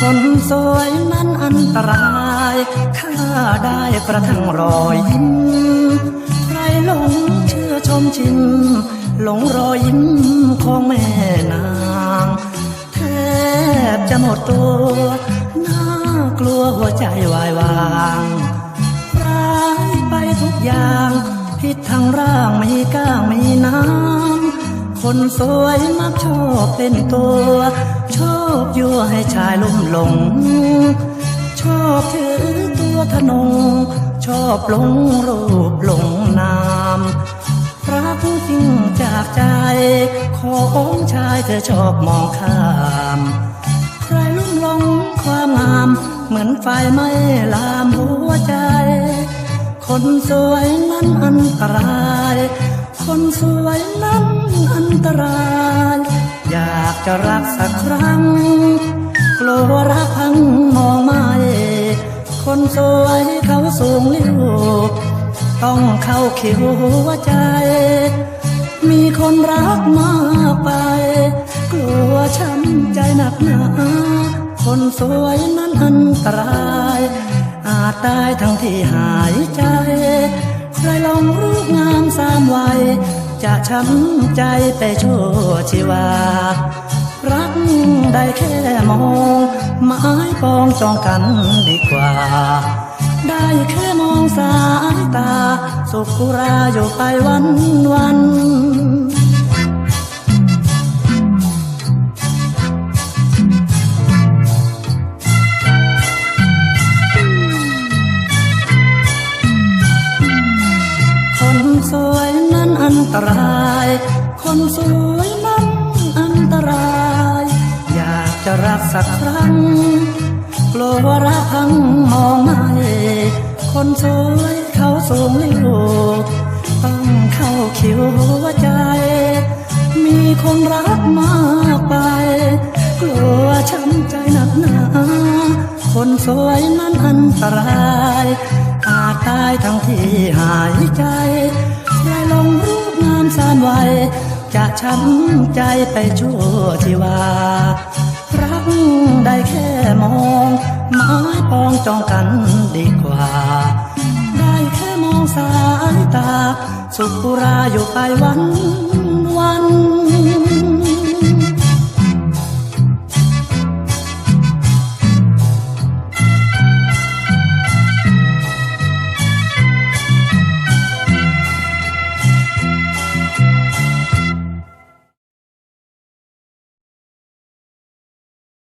คนสวยนั้นอันตรายฆ่าได้กระทั่งรอยยิ้มใครหลงเชื่อชมชิมหลงรอยยิ้มของแม่นางแทบจะหมดตัวน่ากลัวหัวใจวายวางร้ายไปทุกอย่างพิษทางร่างไม่กล้างไม่น้ำคนสวยมักชอบเป็นตัวชอบ บยั่วให้ชายลุ่มหลง ชอบถือตัวทนง ชอบหลงรูปหลงนามรักจริงจากใจ ของชายเธอชอบมองข้ามใครลุ่มหลงความงาม เหมือนไฟไหม้ลามหัวใจ คนสวยนั้นอันตราย คนสวยนั้นอันตราย อยากจะรักสักครั้ง กลัวรักพังมองไม่คนสวยเขาสูงลิ้วต้องเข้าคิวหัวใจ มีคนรักมากไป กลัวช้ำใจหนักหนาคนสวยนั้นอันตราย อาจตายทั้งที่หายใจใครลองรูปงามสา ช้ำใจไปชั่วชีวา รักได้แค่มองไม้ปองจองกันดีกว่า ได้แค่มองสายตา สุขกุราอยู่ไปวันวันคนสวยนั้น อันตราย คนสวยนั้นอันตราย อยากจะรักสักครั้งกลัวรักพังมองไม่คนสวยเขาสูงลิ้วต้องเข้าคิวหัวใจ มีคนรักมากไป กลัวช้ำใจหนักหนาคนสวยนั้นอันตรายอาจตายทั้งที่หายใจ ใครลงรูปงามสานไวจะช้ำใจไปชั่วชีวา รักได้แค่มองไม้ปองจองกันดีกว่า ได้แค่มองสายตา สุขุราอยู่ไปวัน